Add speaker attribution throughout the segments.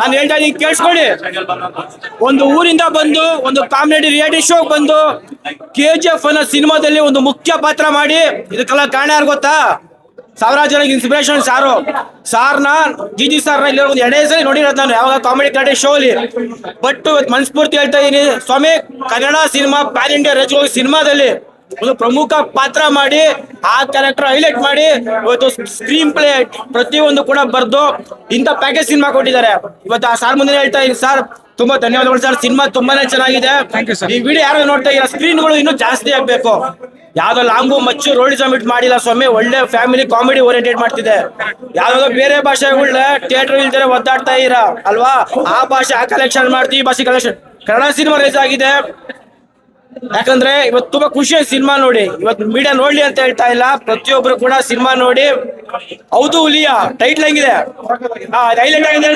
Speaker 1: ನಾನು ಹೇಳ್ತಾ ಇದ್ದೀನಿ, ಕೇಳಿಸ್ಕೊಳ್ಳಿ. ಒಂದು ಊರಿಂದ ಬಂದು, ಒಂದು ಕಾಮಿಡಿ ರಿಯಾಲಿಟಿ ಶೋ ಬಂದು ಕೆ ಜಿ ಎಫ್ ಅನ್ನೋ ಸಿನಿಮಾದಲ್ಲಿ ಒಂದು ಮುಖ್ಯ ಪಾತ್ರ ಮಾಡಿ, ಇದಕ್ಕೆಲ್ಲ ಕಾರಣ ಯಾರು ಗೊತ್ತಾ? ಸಾವಿರಾರು ಇನ್ಸ್ಪಿರೇಷನ್ ಸಾರು. ಸಾರ್ನ ಜಿ ಜಿ ಸಾರ್ನ ಇಲ್ಲಿ ಒಂದು ಎರಡೇ ಸರಿ ನೋಡಿರೋದು ನಾನು, ಯಾವಾಗ ಕಾಮಿಡಿ ಕಡೆ ಶೋ ಅಲ್ಲಿ. ಬಟ್ ಮನಸ್ಫೂರ್ತಿ ಹೇಳ್ತಾ ಇದ್ದೀನಿ, ಸ್ವಾಮಿ, Kannada cinema pan India range ಸಿನಿಮಾದಲ್ಲಿ ಒಂದು ಪ್ರಮುಖ ಪಾತ್ರ ಮಾಡಿ ಆ ಕ್ಯಾರೆಕ್ಟರ್ ಹೈಲೈಟ್ ಮಾಡಿ ಇವತ್ತು ಸ್ಕ್ರೀನ್ ಪ್ಲೇ ಪ್ರತಿಯೊಂದು ಕೂಡ ಬರ್ದು ಇಂಥ ಪ್ಯಾಕೇಜ್ ಸಿನಿಮಾ ಕೊಟ್ಟಿದ್ದಾರೆ. ಇವತ್ತು ಆ ಸಾರ್ ಮುಂದೆ ಹೇಳ್ತಾ ಇದ್ದೀನಿ ಸರ್ ತುಂಬಾ ಧನ್ಯವಾದಗಳು ಸರ್ ಸಿನಿಮಾ ತುಂಬಾನೇ ಚೆನ್ನಾಗಿದೆ. ಈ ವಿಡಿಯೋ ಯಾರು ನೋಡ್ತಾ ಸ್ಕ್ರೀನ್ ಸ್ಕ್ರೀನ್ಗಳು ಇನ್ನೂ ಜಾಸ್ತಿ ಆಗ್ಬೇಕು. ಯಾವ್ದೋ ಲಾಂಗು ಮಚ್ಚು ರೋಡ್ ಸಬ್ಮಿಟ್ ಮಾಡಿಲ್ಲ ಸ್ವಾಮಿ ಒಳ್ಳೆ ಫ್ಯಾಮಿಲಿ ಕಾಮಿಡಿ ಓರಿಯೆಂಟೆಡ್ ಮಾಡ್ತಿದೆ. ಯಾವ್ದೋ ಬೇರೆ ಭಾಷೆಗಳನ್ನ ಥಿಯೇಟರ್ ಇಲ್ದೇ ಒದ್ದಾಡ್ತಾ ಇರ ಅಲ್ವಾ? ಆ ಭಾಷೆ ಆ ಕಲೆಕ್ಷನ್ ಮಾಡ್ತೀವಿ ಭಾಷೆ ಕಲೆಕ್ಷನ್ ಕನ್ನಡ ಸಿನಿಮಾ ರೇಸ್ ಆಗಿದೆ. ಯಾಕಂದ್ರೆ ಇವತ್ತು ತುಂಬಾ ಖುಷಿ ಸಿನಿಮಾ ನೋಡಿ. ಇವತ್ ಮೀಡಿಯಾ ನೋಡ್ಲಿ ಅಂತ ಹೇಳ್ತಾ ಇಲ್ಲ. ಪ್ರತಿಯೊಬ್ರು ಕೂಡ ಸಿನಿಮಾ ನೋಡಿ. ಹೌದು ಹುಲಿಯ ಟೈಟ್ಲ್ ಹೆಂಗಿದೆ? ಹೈಲೈಟ್ ಆಗಿದೆ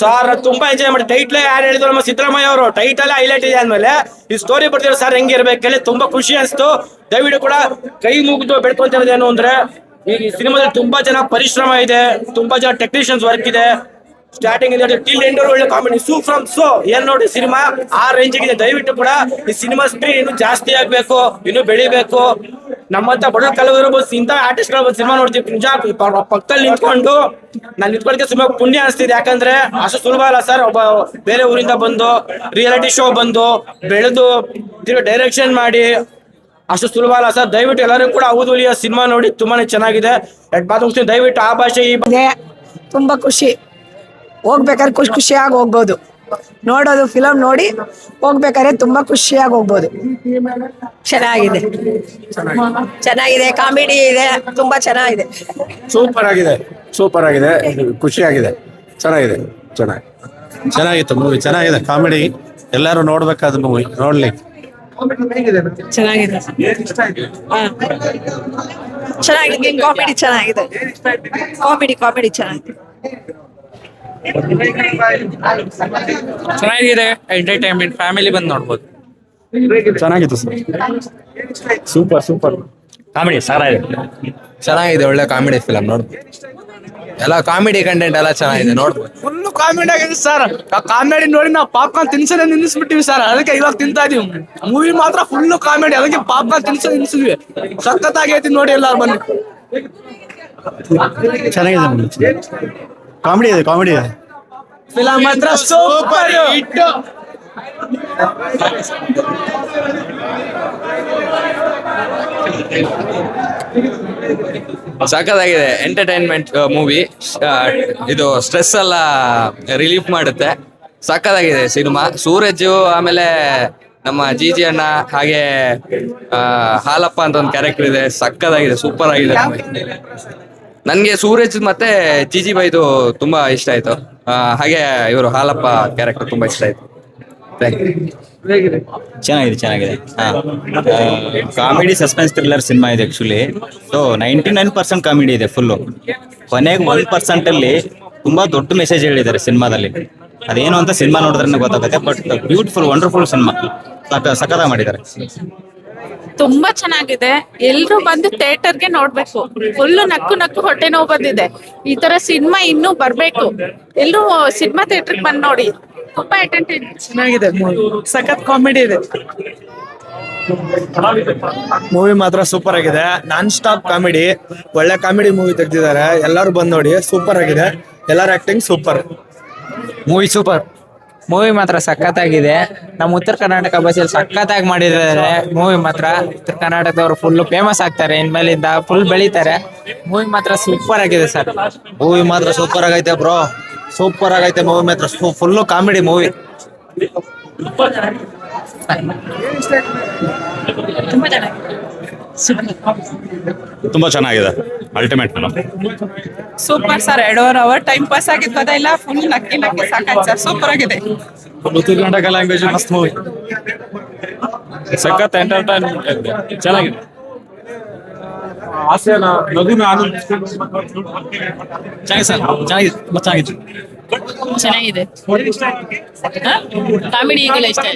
Speaker 1: ಸರ್, ತುಂಬಾ ಎಂಜಾಯ್ ಮಾಡಿ. ಟೈಟ್ಲ್ ಯಾರು ಹೇಳಿದ್ರು ನಮ್ಮ ಸಿದ್ದರಾಮಯ್ಯ ಅವರು. ಟೈಟಲ್ ಹೈಲೈಟ್ ಇದೆ ಅಂದ್ಮೇಲೆ. ಈ ಸ್ಟೋರಿ ಬರ್ತಿರೋ ಸರ್ ಹೆಂಗಿರ್ಬೇಕು ಹೇಳಿ ತುಂಬಾ ಖುಷಿ ಅನಿಸ್ತು. ದಯವಿಟ್ಟು ಕೂಡ ಕೈ ಮುಗಿದು ಬೆಳ್ಕೊಂತಿರೋದೇನು ಅಂದ್ರೆ, ಈ ಸಿನಿಮಾದಲ್ಲಿ ತುಂಬಾ ಜನ ಪರಿಶ್ರಮ ಇದೆ, ತುಂಬಾ ಜನ ಟೆಕ್ನಿಷಿಯನ್ಸ್ ವರ್ಕ್ ಇದೆ. ಸ್ಟಾರ್ಟಿಂಗ್ ಇಂದ ಟಿಲ್ ಎಂಡ್ ಒಳ್ಳೆ ಕಾಮಿಡಿ ಸೂ ಫ್ರಮ್ ಸೋ ಏನ್ ನೋಡಿ, ಸಿನಿಮಾ? ಆ ರೇಂಜ್ ಇದೆ ದಯವಿಟ್ಟು ಕೂಡ ಈ ಸಿನಿಮಾ ಸ್ಪೀಡ್ ಇನ್ನು ಜಾಸ್ತಿ ಆಗ್ಬೇಕು, ಇನ್ನು ಬೆಳಿಬೇಕು. ನಮ್ಮಂತ ಬಡ ಕಲಾವಿದರು ಇಂಥ ಆರ್ಟಿಸ್ಟ್ಗಳು ಸಿನಿಮಾ ನೋಡ್ತೀವಿ. ನಿಜ ಪಕ್ಕದಲ್ಲಿ ನಿಂತ್ಕೊಂಡು, ನಾನು ನಿಂತ್ಕೊಳಕ್ಕೆ ತುಂಬಾ ಪುಣ್ಯ ಅನಿಸ್ತಿದೆ. ಯಾಕಂದ್ರೆ ಅಷ್ಟು ಸುಲಭ ಅಲ್ಲ ಸರ್. ಒಬ್ಬ ಬೇರೆ ಊರಿಂದ ಬಂದು ರಿಯಾಲಿಟಿ ಶೋ ಬಂದು, ಬೆಳೆದು ಡೈರೆಕ್ಷನ್ ಮಾಡಿ, ಅಷ್ಟು ಸುಲಭ ಅಲ್ಲ ಸರ್. ದಯವಿಟ್ಟು ಎಲ್ಲರೂ ಕೂಡ ಹೌದು ಸಿನಿಮಾ ನೋಡಿ, ತುಂಬಾನೇ ಚೆನ್ನಾಗಿದೆ. ಮಾತು ದಯವಿಟ್ಟು ಆ ಭಾಷೆ ಈ
Speaker 2: ತುಂಬಾ ಖುಷಿ. ಹೋಗ್ಬೇಕಾದ್ರೆ ಖುಷಿ ಖುಷಿಯಾಗಿ ಹೋಗ್ಬೋದು. ನೋಡೋದು ಫಿಲಮ್ ನೋಡಿ ಹೋಗ್ಬೇಕಾದ್ರೆ ತುಂಬಾ ಖುಷಿಯಾಗಿ ಹೋಗ್ಬೋದು. ಚೆನ್ನಾಗಿದೆ. ಚೆನ್ನಾಗಿದೆ ಕಾಮಿಡಿ ಇದೆ ತುಂಬಾ ಚೆನ್ನಾಗಿದೆ.
Speaker 3: ಸೂಪರ್ ಆಗಿದೆ ಸೂಪರ್ ಆಗಿದೆ ಖುಷಿಯಾಗಿದೆ. ಚೆನ್ನಾಗಿದೆ ಚೆನ್ನಾಗಿ. ಚೆನ್ನಾಗಿತ್ತು ಮೂವಿ ಚೆನ್ನಾಗಿದೆ ಕಾಮಿಡಿ ಎಲ್ಲರೂ ನೋಡ್ಬೇಕಾದ ಮೂವಿ ನೋಡ್ಲಿ
Speaker 2: ಚೆನ್ನಾಗಿದೆ. ಚೆನ್ನಾಗಿದೆ ಕಾಮಿಡಿ ಚೆನ್ನಾಗಿದೆ. ಕಾಮಿಡಿ ಕಾಮಿಡಿ ಚೆನ್ನಾಗಿದೆ.
Speaker 4: ಚೆನ್ನಾಗಿದೆ ಎಂಟರ್ಟೈನ್ಮೆಂಟ್ ಫ್ಯಾಮಿಲಿ ಬಂದು ನೋಡ್ಬೋದು.
Speaker 3: ಚೆನ್ನಾಗಿತ್ತು ಸರ್. ಸೂಪರ್ ಸೂಪರ್
Speaker 5: ಕಾಮಿಡಿ ಸಾರಾಗಿದೆ ಚೆನ್ನಾಗಿದೆ ಒಳ್ಳೆ ಕಾಮಿಡಿ ಫಿಲಮ್ ನೋಡ್ಬೋದು. ಎಲ್ಲ ಕಾಮಿಡಿ ಕಂಟೆಂಟ್ ಎಲ್ಲ ಚೆನ್ನಾಗಿದೆ ನೋಡ್ಬೋದು.
Speaker 1: ಫುಲ್ ಕಾಮಿಡಿ ಆಗಿದೆ ಸರ್ ಕಾಮಿಡಿ ನೋಡಿ ನಾವು ಪಾಪ್ಕಾರ್ನ್ ತಿನ್ಸೋದೇ ನಿಲ್ಲಿಸ್ಬಿಟ್ಟಿವಿ ಸರ್ ಅದಕ್ಕೆ ಇವಾಗ ತಿಂತಾ ಇದೀವಿ. ಮೂವಿ ಮಾತ್ರ ಫುಲ್ ಕಾಮಿಡಿ ಅದಕ್ಕೆ ಪಾಪ್ಕಾರ್ನ್ ತಿನ್ಸೋ ನಿಲ್ಸಿದ್ವಿ ಸಖತ್ತಾಗೈತಿ ನೋಡಿ ಎಲ್ಲಾರು ಬನ್ನಿ
Speaker 3: ಚೆನ್ನಾಗಿದೆ ಕಾಮಿಡಿ ಇದೆ ಕಾಮಿಡಿ ಇದೆ.
Speaker 1: ಫಿಲಂ ಮಾತ್ರ ಸೂಪರ್. ಹಿಟ್
Speaker 5: ಸಖತ್ತಾಗಿದೆ ಎಂಟರ್ಟೈನ್ಮೆಂಟ್ ಮೂವಿ ಇದು ಸ್ಟ್ರೆಸ್ ಎಲ್ಲ ರಿಲೀಫ್ ಮಾಡುತ್ತೆ. ಸಖತ್ತಾಗಿದೆ ಸಿನಿಮಾ. ಸೂರಜ್ ಆಮೇಲೆ ನಮ್ಮ ಜಿ ಜಿ ಅಣ್ಣ ಹಾಗೆ ಹಾಲಪ್ಪ ಅಂತ ಒಂದು ಕ್ಯಾರೆಕ್ಟರ್ ಇದೆ. ಸಕ್ಕದಾಗಿದೆ ಸೂಪರ್ ಆಗಿದೆ ನನಗೆ ಸೂರಜ್ ಮತ್ತೆ ಜಿ ಜಿ ಬೈದು ತುಂಬಾ ಇಷ್ಟ ಆಯ್ತು. ಹಾಗೆ ಇವರು ಹಾಲಪ್ಪ ಕ್ಯಾರೆಕ್ಟರ್ ತುಂಬಾ ಇಷ್ಟ ಆಯ್ತು.
Speaker 6: ಚೆನ್ನಾಗಿದೆ ಚೆನ್ನಾಗಿದೆ. ಕಾಮಿಡಿ ಸಸ್ಪೆನ್ಸ್ ಥ್ರಿಲ್ಲರ್ ಸಿನಿಮಾ ಇದೆ actually so ninety nine percent comedy ಇದೆ ಫುಲ್ಲು ಕೊನೆಗೆ ಒನ್ ಪರ್ಸೆಂಟ್ ಅಲ್ಲಿ ತುಂಬಾ ದೊಡ್ಡ ಮೆಸೇಜ್ ಹೇಳಿದ್ದಾರೆ ಸಿನಿಮಾದಲ್ಲಿ ಅದೇನು ಅಂತ ಸಿನಿಮಾ ನೋಡಿದ್ರೆ ಗೊತ್ತಾಗುತ್ತೆ ಬಟ್ ಬ್ಯೂಟಿಫುಲ್ ವಂಡರ್ಫುಲ್ ಸಿನಿಮಾ ಸಖತ ಮಾಡಿದ್ದಾರೆ.
Speaker 7: ತುಂಬಾ ಚೆನ್ನಾಗಿದೆ. ಎಲ್ರು ಬಂದು ಥಿಯೇಟರ್ಗೆ ನೋಡ್ಬೇಕು. ಫುಲ್ ನಕ್ಕು ನಕ್ಕು ಹೊಟ್ಟೆ ನೋವು ಬಂದಿದೆ. ಈ ತರ ಸಿನಿಮಾ ಇನ್ನೂ ಬರ್ಬೇಕು. ಎಲ್ರು ಸಿನಿಮಾ ಥಿಯೇಟರ್ ಬಂದು ನೋಡಿ. ತುಂಬಾ ಎಂಟರ್ಟೈನ್
Speaker 1: ಚೆನ್ನಾಗಿದೆ ಸಖತ್ ಕಾಮಿಡಿ ಇದೆ. ಮೂವಿ ಮಾತ್ರ ಸೂಪರ್ ಆಗಿದೆ. ನಾನ್ ಸ್ಟಾಪ್ ಕಾಮಿಡಿ ಒಳ್ಳೆ ಕಾಮಿಡಿ ಮೂವಿ ತೆಗ್ದಿದ್ದಾರೆ. ಎಲ್ಲರೂ ಬಂದ್ ನೋಡಿ. ಸೂಪರ್ ಆಗಿದೆ. ಎಲ್ಲರ acting super
Speaker 4: movie super movie ಮಾತ್ರ ಸಖತ್ತಾಗಿದೆ. ನಮ್ಮ ಉತ್ತರ ಕರ್ನಾಟಕ ಭಾಷೆಯಲ್ಲಿ ಸಖತ್ತಾಗಿ ಮಾಡಿದ್ದಾರೆ. ಮೂವಿ ಮಾತ್ರ ಉತ್ತರ ಕರ್ನಾಟಕದವರು ಫುಲ್ ಫೇಮಸ್ ಆಗ್ತಾರೆ. ಇನ್ಮೇಲಿಂದ ಫುಲ್ ಬೆಳಿತಾರೆ. ಮೂವಿ ಮಾತ್ರ ಸೂಪರ್ ಆಗಿದೆ ಸರ್.
Speaker 6: ಮೂವಿ ಮಾತ್ರ ಸೂಪರ್ ಆಗೈತೆ ಬ್ರೋ ಸೂಪರ್ ಆಗೈತೆ ಮೂವಿ ಮಾತ್ರ. ಫುಲ್ ಕಾಮಿಡಿ ಮೂವಿ
Speaker 7: ತುಂಬಾ ಚೆನ್ನಾಗಿದೆ.
Speaker 3: ತುಂಬಾ ಚೆನ್ನಾಗಿದೆ. ಅಲ್ಟಿಮೇಟ್
Speaker 7: ಸೂಪರ್ ಸರ್ ಎರಡೂವರೆ ಅವರ್ ಟೈಮ್ ಪಾಸ್ ಆಗಿದ್ ಗೊತ್ತಾಯಿಲ್ಲ ಫುಲ್ ನಕ್ಕಿ ನಕ್ಕಿ ಸಾಕಾಯ್ತು ಸರ್ ಸೂಪರ್ ಆಗಿದೆ.
Speaker 3: ಉತ್ತರ ಕರ್ನಾಟಕ ಲ್ಯಾಂಗ್ವೇಜ್ ಮಸ್ತ್ ಮೂವಿ ಸಖತ್ ಎಂಟರ್ಟೈನ್ಮೆಂಟ್ ಚೆನ್ನಾಗಿದೆ. ಹಾಸ್ಯನ ನಗುನ ಆನಂದ ಚೆನ್ನಾಗಿದೆ ಸರ್ ಚೆನ್ನಾಗಿದೆ. ತುಂಬಾ ಚೆನ್ನಾಗಿತ್ತು
Speaker 7: ಚೆನ್ನಾಗಿದೆ. ಕಾಮಿಡಿ ಈಗಿಲ್ಲ ಇಷ್ಟ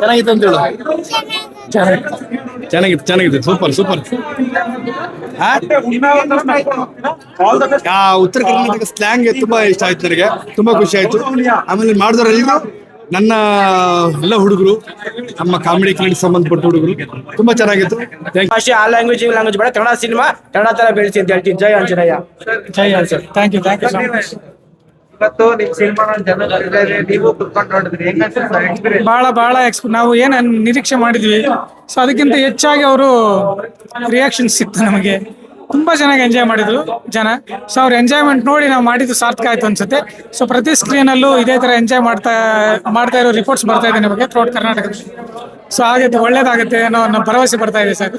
Speaker 3: ಚೆನ್ನಾಗಿತ್ತು ಅಂತ ಹೇಳು. ಚೆನ್ನಾಗಿತ್ತು. ಚೆನ್ನಾಗಿದೆ ಸೂಪರ್ ಸೂಪರ್.
Speaker 8: ಆ ಉತ್ತರ ಕರ್ನಾಟಕ ಸ್ಲ್ಯಾಂಗ್ ತುಂಬಾ ಇಷ್ಟ ಆಯ್ತು ನನಗೆ. ತುಂಬಾ ಖುಷಿ ಆಯ್ತು. ಆಮೇಲೆ ಮಾಡಿದವರೆಲ್ಲರೂ ನನ್ನ ಎಲ್ಲ ಹುಡುಗರು ನಮ್ಮ ಕಾಮಿಡಿ ಕ್ಲಿನಿಕ್ ಸಂಬಂಧಪಟ್ಟ ಹುಡುಗರು. ತುಂಬಾ ಚೆನ್ನಾಗಿತ್ತು. ಥ್ಯಾಂಕ್
Speaker 1: ಭಾಷೆ ಆ ಲ್ಯಾಂಗ್ವೇಜ್ ಈ ಲ್ಯಾಂಗ್ವೇಜ್ ಬೇಡ. ಕನ್ನಡ ಸಿನಿಮಾ ಕನ್ನಡ ತರ ಬೆಳೆಸಿ ಅಂತ ಹೇಳ್ತೀನಿ. ಜೈ ಆಂಜನೇಯ. ಜೈ Anjan
Speaker 4: thank you thank you so much
Speaker 9: ಇವತ್ತು ನಿಮ್ ಸಿನಿಮಾ ಜನ ಬರ್ತಾರೆ, ನೀವು ಕುತ್ಕೊಂಡು ನೋಡಿದ್ರಿ ಹೆಂಗ ಎಕ್ಸ್ಪೀರಿಯನ್ಸ್
Speaker 10: ಬಹಳ ಬಹಳ ನಾವು ಏನು ನಿರೀಕ್ಷೆ ಮಾಡಿದ್ವಿ. ಸೊ ಅದಕ್ಕಿಂತ ಹೆಚ್ಚಾಗಿ ಅವರು ರಿಯಾಕ್ಷನ್ ಸಿಕ್ತು ನಮಗೆ. ತುಂಬಾ ಚೆನ್ನಾಗಿ ಎಂಜಾಯ್ ಮಾಡಿದ್ರು ಜನ. ಸೊ ಅವ್ರ ಎಂಜಾಯ್ಮೆಂಟ್ ನೋಡಿ ನಾವು ಮಾಡಿದ್ದು ಸಾರ್ಥಕ ಆಯ್ತು ಅನ್ಸುತ್ತೆ. ಸೊ ಪ್ರತಿ ಸ್ಕ್ರೀನ್ ಅಲ್ಲೂ ಇದೇ ತರ ಎಂಜಾಯ್ ಮಾಡ್ತಾ ಮಾಡ್ತಾ ಇರೋ ರಿಪೋರ್ಟ್ಸ್ ಬರ್ತಾ ಇದೆ ನಮಗೆ ಥ್ರೋಟ್ ಕರ್ನಾಟಕ ಸೊ ಆಗುತ್ತೆ ಒಳ್ಳೇದಾಗುತ್ತೆ ಅನ್ನೋ ನಮ್ಮ ಭರವಸೆ ಬರ್ತಾ ಇದೆ ಸರ್.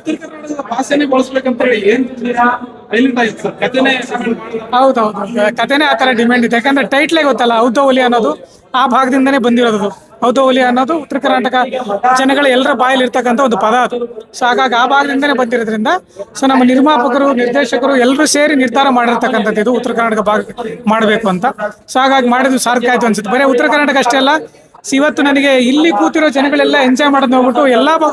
Speaker 8: ಭಾಷೆನೇ ಬಳಸ್ಬೇಕಂತ ಹೇಳಿ ಏನ್
Speaker 10: ಹೌದೌದು. ಕಥೆನೇ ಆ ಡಿಮ್ಯಾಂಡ್ ಇದೆ. ಯಾಕಂದ್ರೆ ಟೈಟ್ಲೇ ಗೊತ್ತಲ್ಲ ಔತೌಲಿ ಅನ್ನೋದು ಆ ಭಾಗದಿಂದನೇ ಬಂದಿರೋದು. ಔತೌಲಿ ಅನ್ನೋದು ಉತ್ತರ ಕರ್ನಾಟಕ ಜನಗಳ ಎಲ್ಲರ ಬಾಯಲ್ಲಿ ಇರ್ತಕ್ಕಂಥ ಒಂದು ಪದ ಅದು. ಸೊ ಹಾಗಾಗಿ ಆ ಭಾಗದಿಂದನೇ ಬಂದಿರೋದ್ರಿಂದ ಸೊ ನಮ್ಮ ನಿರ್ಮಾಪಕರು, ನಿರ್ದೇಶಕರು ಎಲ್ಲರೂ ಸೇರಿ ನಿರ್ಧಾರ ಮಾಡಿರ್ತಕ್ಕಂಥದ್ದು ಇದು ಉತ್ತರ ಕರ್ನಾಟಕ ಭಾಗ ಮಾಡಬೇಕು ಅಂತ. ಸೊ ಹಾಗಾಗಿ ಮಾಡಿದ್ವಿ ಸಾರ್ಥಕ ಆಯ್ತು ಅನ್ಸುತ್ತೆ. ಬರೀ ಉತ್ತರ ಕರ್ನಾಟಕ ಅಷ್ಟೇ ಅಲ್ಲ ಇವತ್ತು ನನಗೆ ಇಲ್ಲಿ ಕೂತಿರೋ ಜನಗಳೆಲ್ಲ ಎಂಜಾಯ್ ಮಾಡೋದು ನೋಡ್ಬಿಟ್ಟು ಎಲ್ಲಾ ಭಾಗ